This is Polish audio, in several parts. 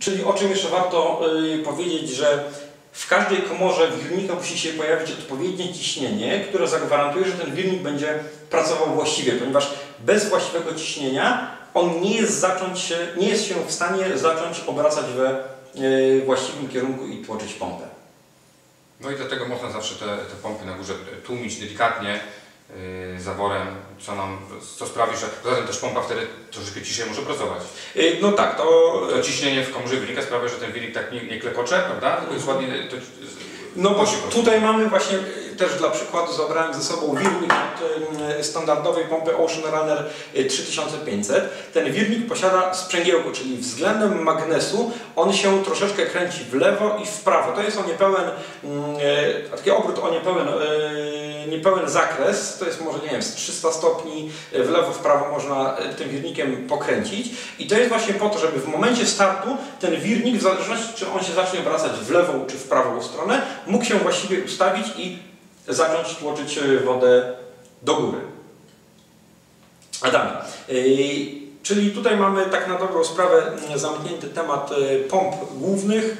Czyli o czym jeszcze warto y, powiedzieć, że w każdej komorze wirnika musi się pojawić odpowiednie ciśnienie, które zagwarantuje, że ten wirnik będzie pracował właściwie, ponieważ bez właściwego ciśnienia on nie jest, zacząć się, nie jest się w stanie zacząć obracać we y, właściwym kierunku i tłoczyć pompę. No i dlatego można zawsze te, te pompy na górze tłumić delikatnie zaworem, co nam, co sprawi, że poza tym też pompa wtedy troszeczkę ciszej może pracować. Y, No tak, to To ciśnienie w komorze wirnika sprawia, że ten wirnik tak nie, nie klepocze, prawda? Tylko jest ładnie to, No tutaj mamy właśnie y, też dla przykładu zabrałem ze sobą wirnik od y, standardowej pompy Ocean Runner y, 3500. Ten wirnik posiada sprzęgiełko, czyli względem magnesu on się troszeczkę kręci w lewo i w prawo. To jest o niepełen, mm, taki obrót o niepełen, niepełen zakres, to jest może nie wiem, z 300 stopni y, w lewo, w prawo można y, tym wirnikiem pokręcić i to jest właśnie po to, żeby w momencie startu ten wirnik, w zależności czy on się zacznie obracać w lewą czy w prawą stronę, mógł się właściwie ustawić i zacząć tłoczyć y, wodę do góry. Adamie, czyli tutaj mamy tak na dobrą sprawę mm, zamknięty temat pomp głównych.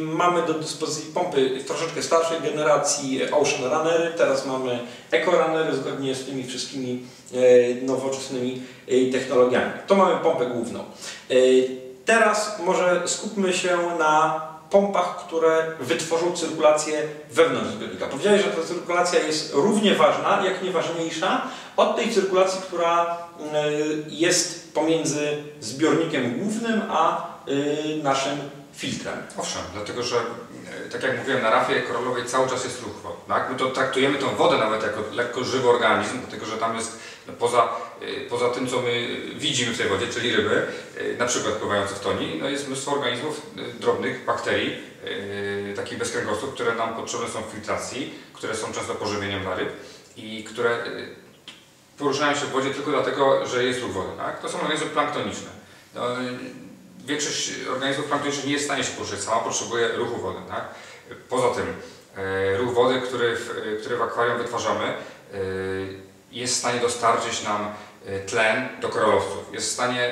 Mamy do dyspozycji pompy troszeczkę starszej generacji Ocean Runnery, teraz mamy Eco Runnery zgodnie z tymi wszystkimi yy, nowoczesnymi yy, technologiami. To mamy pompę główną. Yy, Teraz może skupmy się na pompach, które wytworzą cyrkulację wewnątrz zbiornika. Powiedziałeś, że ta cyrkulacja jest równie ważna, jak nie ważniejsza od tej cyrkulacji, która y, jest pomiędzy zbiornikiem głównym a naszym filtrem. Owszem, dlatego że e, tak jak mówiłem, na rafie koralowej cały czas jest ruch wodny. Tak? My to traktujemy tą wodę nawet jako lekko żywy organizm, dlatego że tam jest no, poza, e, poza tym, co my widzimy w tej wodzie, czyli ryby, e, na przykład pływające w toni, no jest mnóstwo organizmów drobnych, bakterii, takich bezkręgosłów, które nam potrzebne są w filtracji, które są często pożywieniem dla ryb i które poruszają się w wodzie tylko dlatego, że jest ruch wody. Tak? To są organizmy planktoniczne. No, większość organizmów planktonicznych nie jest w stanie się poruszać sama, potrzebuje ruchu wody. Tak? Poza tym e, ruch wody, który w, który w akwarium wytwarzamy, e, jest w stanie dostarczyć nam e, tlen do koralowców. Jest w stanie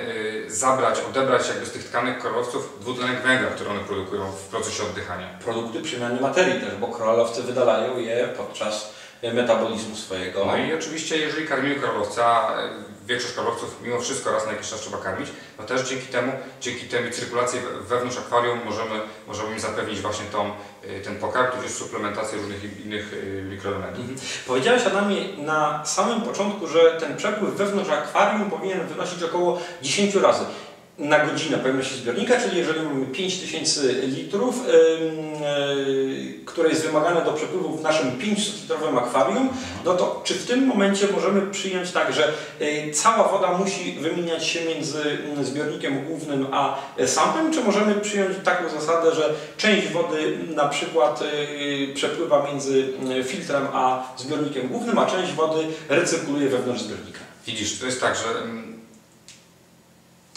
zabrać, odebrać jakby z tych tkanek koralowców dwutlenek węgla, który one produkują w procesie oddychania. Produkty przemiany materii też, bo koralowce wydalają je podczas metabolizmu swojego. No i oczywiście, jeżeli karmimy koralowca, większość koralowców mimo wszystko raz na jakiś czas trzeba karmić, no też dzięki temu, dzięki tej cyrkulacji we- wewnątrz akwarium możemy, możemy im zapewnić właśnie tą, e, ten pokarm, tudzież suplementację różnych innych e, mikroelementów. Mhm. Powiedziałeś Adamie na samym początku, że ten przepływ wewnątrz akwarium powinien wynosić około 10 razy na godzinę pojemności zbiornika, czyli jeżeli mamy 5000 litrów, yy, które jest wymagane do przepływu w naszym 500-litrowym akwarium, no to czy w tym momencie możemy przyjąć tak, że yy, cała woda musi wymieniać się między mm, zbiornikiem głównym a e, sampem, czy możemy przyjąć taką zasadę, że część wody na przykład yy, przepływa między yy, filtrem a zbiornikiem głównym, a część wody recyrkuluje wewnątrz zbiornika? Widzisz, to jest tak, że mm,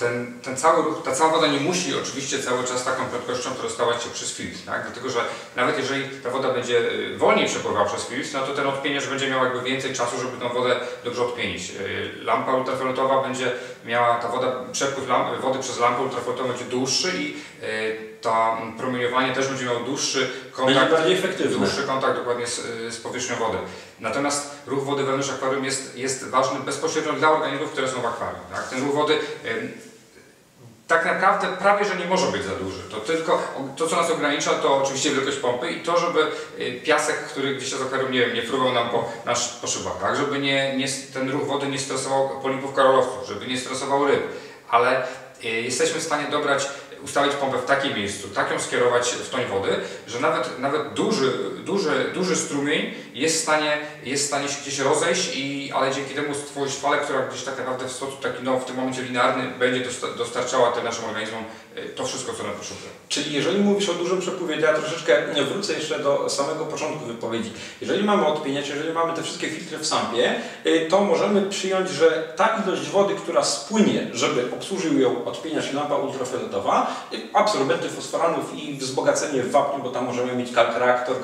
ten, ten cały ruch, ta cała woda nie musi oczywiście cały czas taką prędkością prostować się przez filtr, tak? dlatego że nawet jeżeli ta woda będzie y, wolniej przepływała przez filtr, no to ten odpieniacz będzie miał jakby więcej czasu, żeby tą wodę dobrze odpienić. Y, Lampa ultrafioletowa będzie miała, ta woda, przepływ lamp, wody przez lampę ultrafiolotową będzie dłuższy i y, to promieniowanie też będzie miało dłuższy kontakt bardziej efektywne. dłuższy kontakt dokładnie z, z powierzchnią wody. Natomiast ruch wody wewnątrz akwarium jest, jest ważny bezpośrednio dla organizmów, które są w akwarium. Tak? Ten ruch wody tak naprawdę prawie, że nie może być za duży. To tylko to, co nas ogranicza, to oczywiście wielkość pompy i to, żeby y, piasek, który gdzieś się z akwarium, nie nie fruwał nam po, nasz, po szybach, tak? Żeby nie, nie, ten ruch wody nie stresował polipów koralowców, żeby nie stresował ryb. Ale y, jesteśmy w stanie dobrać ustawić pompę w takim miejscu, tak ją skierować w toń wody, że nawet, nawet duży, duży, duży strumień jest w, stanie, jest w stanie się gdzieś rozejść, i, ale dzięki temu stworzyć falę, która gdzieś tak naprawdę w sposób taki no, w tym momencie linearny będzie dosta- dostarczała tym naszym organizmom to wszystko, co one potrzebują. Czyli jeżeli mówisz o dużym przepływie, ja troszeczkę wrócę jeszcze do samego początku wypowiedzi. Jeżeli mamy odpieniacz, jeżeli mamy te wszystkie filtry w sampie, y, to możemy przyjąć, że ta ilość wody, która spłynie, żeby obsłużył ją odpieniacz lampa ultrafioletowa, y, absorbenty fosforanów i wzbogacenie w wapniu, bo tam możemy mieć kalk reaktor,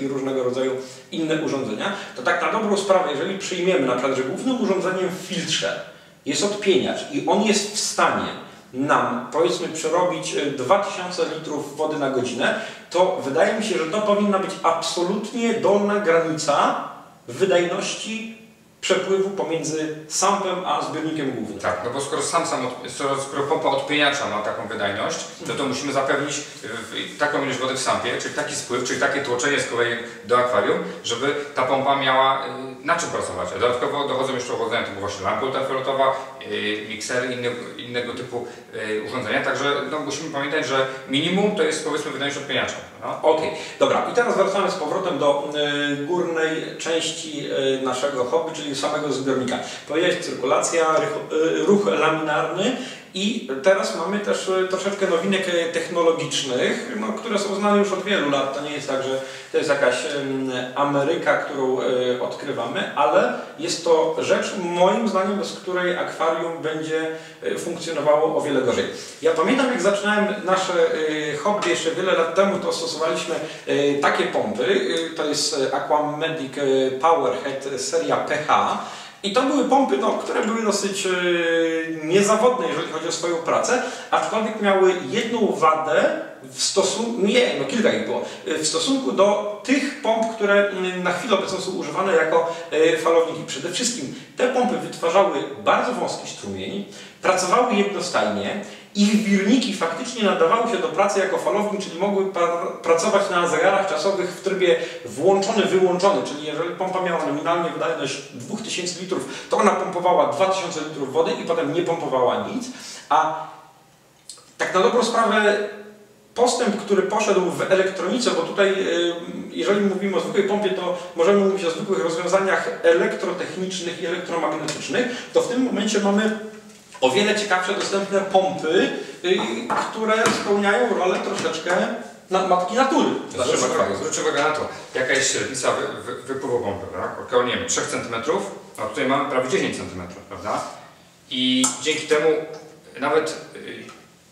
i różnego rodzaju inne urządzenia, to tak na dobrą sprawę, jeżeli przyjmiemy na przykład, że głównym urządzeniem w filtrze jest odpieniacz i on jest w stanie nam, powiedzmy, przerobić e, 2000 litrów wody na godzinę, to wydaje mi się, że to powinna być absolutnie dolna granica wydajności przepływu pomiędzy sampem a zbiornikiem głównym. Tak, no bo skoro sam sam, od, skoro, pompa odpieniacza ma taką wydajność, to to musimy zapewnić w- taką ilość wody w sampie, czyli taki spływ, czyli takie tłoczenie z kolei do akwarium, żeby ta pompa miała y, na czym pracować. Dodatkowo dochodzą jeszcze uchodzenia typu właśnie lampa ultrafioletowa, y, miksery, inne, innego typu y, urządzenia, także no, musimy pamiętać, że minimum to jest powiedzmy wydajność odpieniacza. No. Okej, dobra. I teraz wracamy z powrotem do y, górnej części y, naszego hobby, czyli samego zbiornika. Powiedziałeś cyrkulacja, rych, y, ruch laminarny i teraz mamy też y, troszeczkę nowinek y, technologicznych, no, które są znane już od wielu lat. To nie jest tak, że to jest jakaś Ameryka, którą y, odkrywamy, ale jest to rzecz moim zdaniem, bez której akwarium będzie funkcjonowało o wiele gorzej. Ja pamiętam jak zaczynałem nasze hobby jeszcze wiele lat temu, to stosowaliśmy takie pompy. To jest Aquamedic Powerhead seria PH. I to były pompy, no, które były dosyć y, niezawodne, jeżeli chodzi o swoją pracę, aczkolwiek miały jedną wadę w stosunku, nie, no kilka ich było, y, w stosunku do tych pomp, które y, na chwilę obecną są używane jako y, falowniki. Przede wszystkim te pompy wytwarzały bardzo wąski strumień, pracowały jednostajnie, ich wirniki faktycznie nadawały się do pracy jako falownik, czyli mogły pra- pracować na zegarach czasowych w trybie włączony-wyłączony, czyli jeżeli pompa miała nominalnie wydajność 2000 litrów, to ona pompowała 2000 litrów wody i potem nie pompowała nic, a tak na dobrą sprawę postęp, który poszedł w elektronice, bo tutaj y, jeżeli mówimy o zwykłej pompie, to możemy mówić o zwykłych rozwiązaniach elektrotechnicznych i elektromagnetycznych, to w tym momencie mamy o wiele ciekawsze dostępne pompy, y, które spełniają rolę troszeczkę matki natury. Zwróć uwagę, na to, jaka jest średnica wy, wy, wypływu pompy, tak? Około, nie wiem, 3 cm, a tutaj mamy prawie 10 cm, prawda? I dzięki temu nawet y,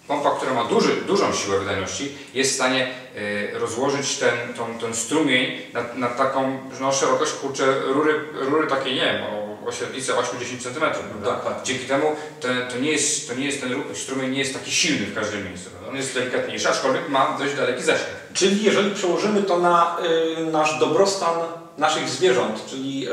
pompa, która ma duży, dużą siłę wydajności, jest w stanie y, rozłożyć ten, ten strumień na, na taką no, szerokość, kurczę, rury, rury takiej, nie wiem, o, średnicy 8-10 cm, prawda? Dokładnie. Dzięki temu te, to, nie jest, to nie jest ten ruch- strumień nie jest taki silny w każdym miejscu. On jest delikatniejszy, aczkolwiek ma dość daleki zasięg. Czyli jeżeli przełożymy to na y, nasz dobrostan naszych zwierząt, czyli y,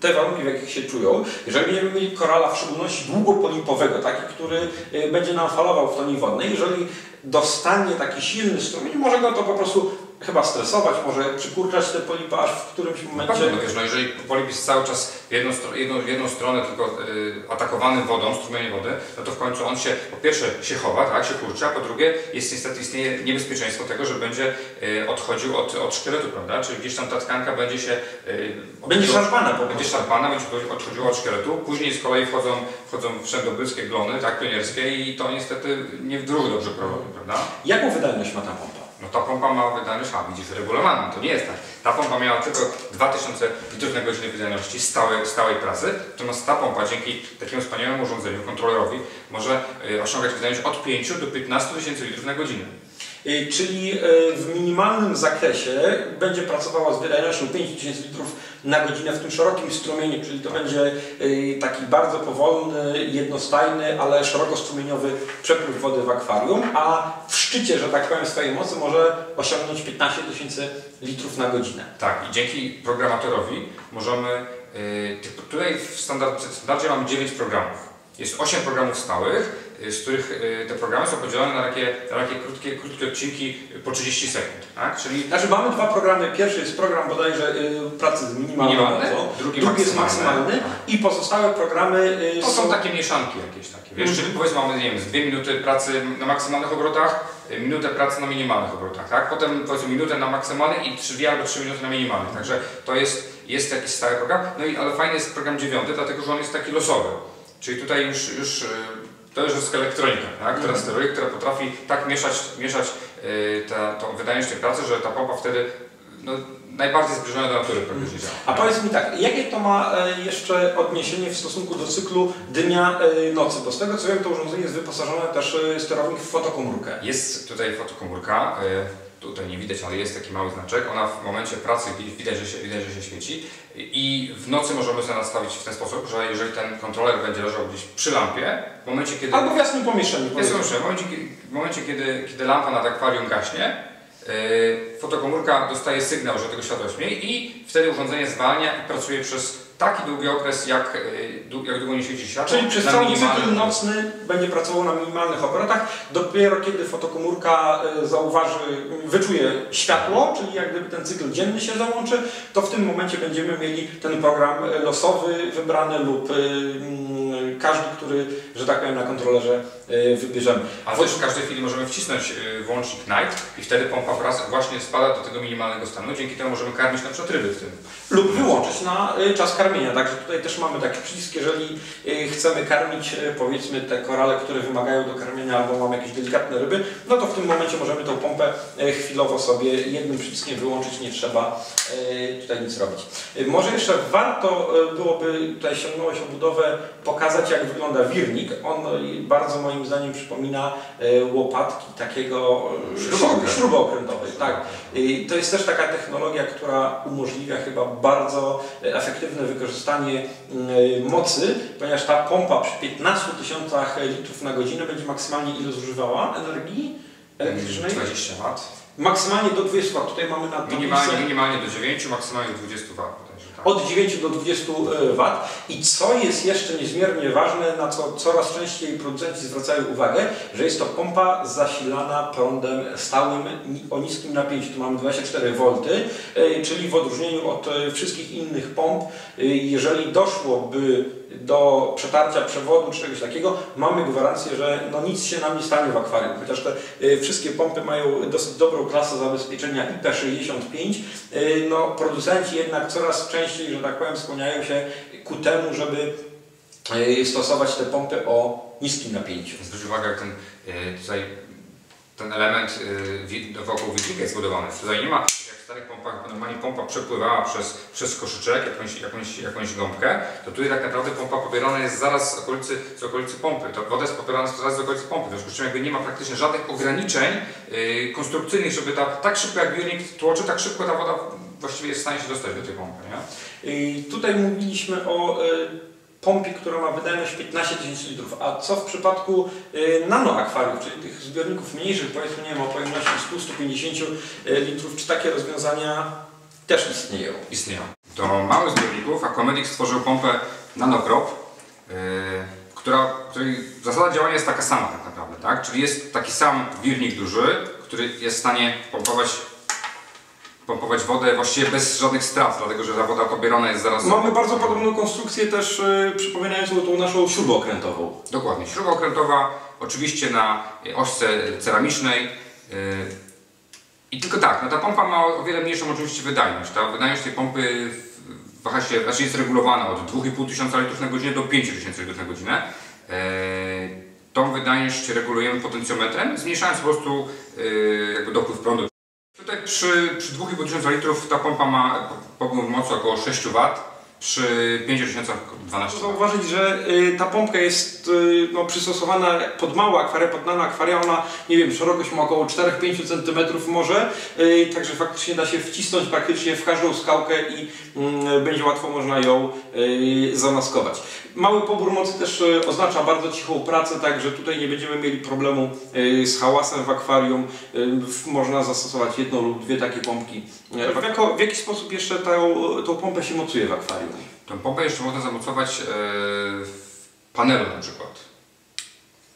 te warunki, w jakich się czują, jeżeli będziemy mieli korala w szczególności długopolipowego, taki, który y, będzie nam falował w tonie wodnej, jeżeli dostanie taki silny strumień, może go to po prostu chyba stresować, może przykurczać te polipy aż w którymś momencie... No wiesz, no jeżeli polip jest cały czas w jedną, jedną, w jedną stronę tylko y, atakowany wodą, strumieniem wody, no to w końcu on się po pierwsze się chowa, tak, się kurczy, a po drugie jest niestety istnieje niebezpieczeństwo tego, że będzie y, odchodził od, od szkieletu, prawda? Czyli gdzieś tam ta tkanka będzie się y, Będzie szarpana po będzie prostu. szarpana, będzie odchodziła od szkieletu. Później z kolei wchodzą, wchodzą wszędobylskie glony, tak, pionierskie i to niestety nie w druh dobrze prowadzi, prawda? Jaką wydajność ma ta pompa? No ta pompa ma wydajność, a widzisz, regulowaną, to nie jest tak. Ta pompa miała tylko 2000 litrów na godzinę wydajności stałej, stałej pracy, natomiast ta pompa dzięki takiemu wspaniałemu urządzeniu, kontrolerowi, może y, osiągać wydajność od 5 do 15 tysięcy litrów na godzinę. Y, Czyli y, w minimalnym zakresie będzie pracowała z wydajnością 5000 litrów na godzinę w tym szerokim strumieniu, czyli to będzie y, taki bardzo powolny, jednostajny, ale szerokostrumieniowy przepływ wody w akwarium, a w szczycie, że tak powiem, swojej mocy może osiągnąć 15 tysięcy litrów na godzinę. Tak, i dzięki programatorowi możemy, tutaj w standard, w standardzie mamy 9 programów. Jest 8 programów stałych, z których y, te programy są podzielone na takie, na takie krótkie, krótkie odcinki po 30 sekund, tak? Czyli Znaczy mamy dwa programy. Pierwszy jest program bodajże y, pracy z minimalną Minimalny, drugi drugi jest maksymalny. maksymalny i pozostałe programy y, To są takie mieszanki jakieś takie, wiesz, Mhm. czyli powiedzmy mamy, nie wiem, z dwie minuty pracy na maksymalnych obrotach, y, minutę pracy na minimalnych obrotach, tak? Potem powiedzmy minutę na maksymalnych i trzy, dwie albo trzy minuty na minimalnych, także to jest, jest jakiś stały program, no i ale fajny jest program dziewiąty, dlatego że on jest taki losowy, czyli tutaj już, już y, to już jest elektronika, tak? która Mhm. steruje, która potrafi tak mieszać, mieszać y, ta, tą wydajność tej pracy, że ta pompa wtedy no, najbardziej zbliżona do natury praktycznie działa. A powiedz mi tak, jakie to ma e, jeszcze odniesienie w stosunku do cyklu dnia-nocy? Bo z tego co wiem, to urządzenie jest wyposażone też e, sterownik w fotokomórkę. Jest tutaj fotokomórka. y, tutaj nie widać, ale jest taki mały znaczek, ona w momencie pracy widać, że się, widać, że się świeci. I w nocy możemy sobie nastawić w ten sposób, że jeżeli ten kontroler będzie leżał gdzieś przy lampie, w momencie kiedy... Albo w jasnym pomieszczeniu. w jasnym pomieszczeniu, w momencie, w momencie kiedy, kiedy lampa nad akwarium gaśnie, yy, fotokomórka dostaje sygnał, że tego światła jest mniej i wtedy urządzenie zwalnia i pracuje przez taki długi okres, jak, y, jak długo nie świeci światło. Czyli przez cały cykl nocny będzie pracował na minimalnych obrotach. Dopiero kiedy fotokomórka y, zauważy, wyczuje światło, czyli jak gdyby ten cykl dzienny się załączy, to w tym momencie będziemy mieli ten program losowy wybrany lub każdy, który, że tak powiem, na kontrolerze wybierzemy. A też w każdej chwili możemy wcisnąć włącznik Night i wtedy pompa wraz właśnie spada do tego minimalnego stanu. Dzięki temu możemy karmić na przykład ryby w tym. Lub wyłączyć na czas karmienia. Także tutaj też mamy taki przycisk, jeżeli chcemy karmić powiedzmy te korale, które wymagają do karmienia albo mamy jakieś delikatne ryby, no to w tym momencie możemy tą pompę chwilowo sobie jednym przyciskiem wyłączyć, nie trzeba tutaj nic robić. Może jeszcze warto byłoby, tutaj sięgnąłeś o budowę, pokazać jak wygląda wirnik. On bardzo moim zdaniem przypomina łopatki takiego śrubokrętowej. Tak. To jest też taka technologia, która umożliwia chyba bardzo efektywne wykorzystanie mocy, ponieważ ta pompa przy 15 tysiącach litrów na godzinę będzie maksymalnie ile zużywała energii elektrycznej? 20 W. Maksymalnie do 20 W. Tutaj mamy na minimalnie, minimalnie do 9, maksymalnie do 20 W od 9 do 20 e, W. I co jest jeszcze niezmiernie ważne, na co coraz częściej producenci zwracają uwagę, że jest to pompa zasilana prądem stałym o niskim napięciu. Tu mamy 24 V, e, czyli w odróżnieniu od e, wszystkich innych pomp, jeżeli doszłoby do przetarcia przewodu czy czegoś takiego, mamy gwarancję, że no nic się nam nie stanie w akwarium. Chociaż te wszystkie pompy mają dosyć dobrą klasę zabezpieczenia IP65, y, no producenci jednak coraz częściej, że tak powiem, skłaniają się ku temu, żeby y, stosować te pompy o niskim napięciu. Zwróć uwagę, jak ten tutaj ten element wokół widnika jest zbudowany. Tutaj nie ma starych pompach normalnie pompa przepływała przez, przez koszyczek, jakąś, jakąś, jakąś gąbkę, to tutaj tak naprawdę pompa pobierana jest zaraz z okolicy, z okolicy pompy. To woda jest pobierana zaraz z okolicy pompy, w związku z czym jakby nie ma praktycznie żadnych ograniczeń konstrukcyjnych, żeby ta, tak szybko jak biurnik tłoczy, tak szybko ta woda właściwie jest w stanie się dostać do tej pompy. Nie? Yy, tutaj mówiliśmy o yy pompie, która ma wydajność 15 tysięcy litrów. A co w przypadku y, nanoakwariów, czyli tych zbiorników mniejszych, powiedzmy nie wiem, o pojemności 100-150 y, litrów, czy takie rozwiązania też istnieją? Istnieją. Do małych zbiorników Aquamedic stworzył pompę NanoCrop, yy, która, której zasada działania jest taka sama tak naprawdę, tak? Czyli jest taki sam wirnik duży, który jest w stanie pompować pompować wodę właściwie bez żadnych strat, dlatego że ta woda pobierana jest zaraz... Mamy bardzo podobną konstrukcję też yy, przypominającą tą naszą śrubę okrętową. Dokładnie. Śruba okrętowa oczywiście na ośce ceramicznej yy, i tylko tak, no ta pompa ma o wiele mniejszą oczywiście wydajność. Ta wydajność tej pompy waha się, znaczy jest regulowana od 2,5 tysiąca litrów na godzinę do 5 tysięcy litrów na godzinę. Yy, tą wydajność regulujemy potencjometrem, zmniejszając po prostu yy, jakby dopływ prądu Tutaj przy, przy 2,5 litrów ta pompa ma pogłów mocy około 6 W, przy 5000 12 Zauważyć, że y, ta pompka jest y, no, przystosowana pod małe akwaria, pod nano akwaria, ona nie wiem, szerokość ma około 4-5 cm może, y, także faktycznie da się wcisnąć praktycznie w każdą skałkę i mm, będzie łatwo można ją zamaskować. Mały pobór mocy też oznacza bardzo cichą pracę, także tutaj nie będziemy mieli problemu z hałasem w akwarium. Można zastosować jedną lub dwie takie pompki. W, jako, w jaki sposób jeszcze tą, tą pompę się mocuje w akwarium? Tą pompę jeszcze można zamocować e, w panelu na przykład.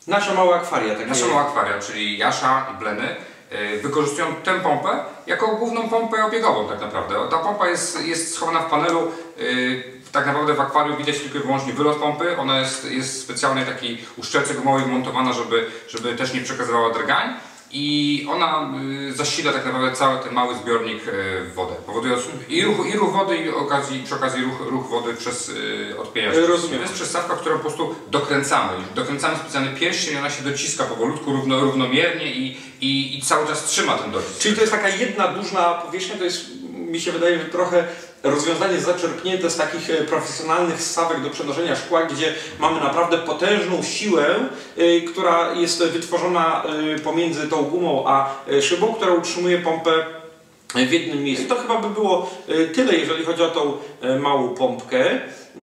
Nasza mała akwaria. Tak Nasza mała akwaria, czyli Jasza i Bleny e, wykorzystują tę pompę jako główną pompę obiegową tak naprawdę. Ta pompa jest, jest schowana w panelu. E, tak naprawdę w akwarium widać tylko i wyłącznie wylot pompy. Ona jest, jest specjalnej takiej uszczelce gumowej wmontowana, żeby, żeby też nie przekazywała drgań i ona y, zasila tak naprawdę cały ten mały zbiornik y, w wodę, powodując i ruch, i ruch wody i okazji, przy okazji ruch, ruch wody przez y, odpieniacz. Rozumiem. To jest przystawka, którą po prostu dokręcamy. Dokręcamy specjalny pierścień, ona się dociska powolutku, równo, równomiernie i, i, i cały czas trzyma ten docisk. Czyli to jest taka jedna dużna powierzchnia, to jest mi się wydaje, że trochę rozwiązanie zaczerpnięte z takich e, profesjonalnych stawek do przenoszenia szkła, gdzie mamy naprawdę potężną siłę, e, która jest wytworzona e, pomiędzy tą gumą a szybą, która utrzymuje pompę w jednym miejscu. To chyba by było tyle, jeżeli chodzi o tą małą pompkę.